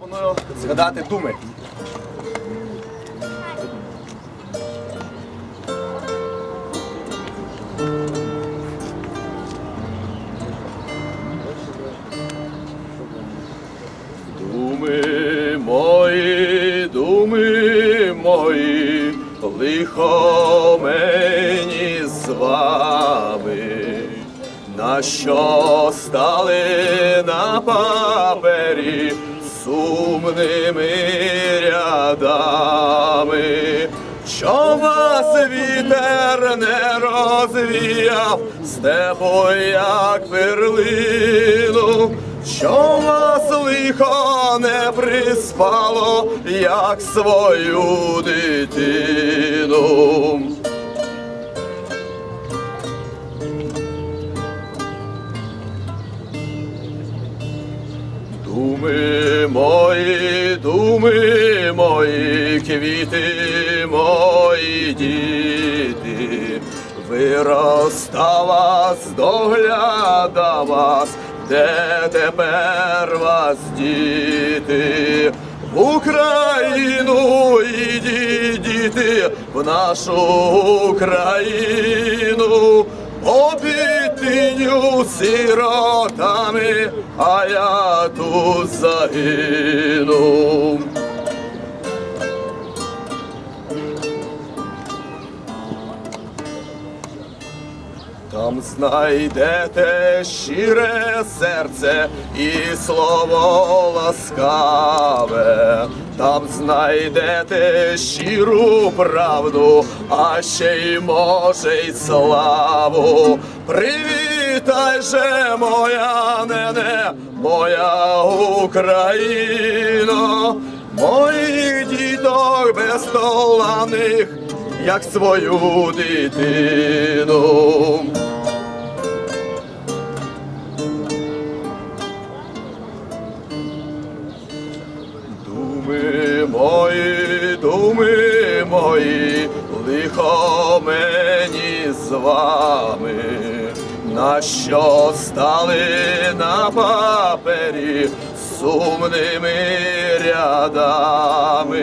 Пропоную згадати думи. Думи мої, думи мої, лихо мені з вами, на що стали на папері сумними рядами, що вас вітер не розвіяв, степу як перлину, що вас лихо не приспало, як свою дитину. Думи мої, думи мої, квіти мої діти, вироста вас, догляда вас, де тепер вас діти? В Україну ідіть, діти, в нашу Україну, обітиню сиротами, а я тут загину. Там знайдете щире серце і слово ласкаве, там знайдете щиру правду, а ще й може й славу. Привітай же, моя нене, моя Україна, моїх діток бездоланих, як свою дитину. Мої, думи мої, лихо мені з вами, на що стали на папері сумними рядами,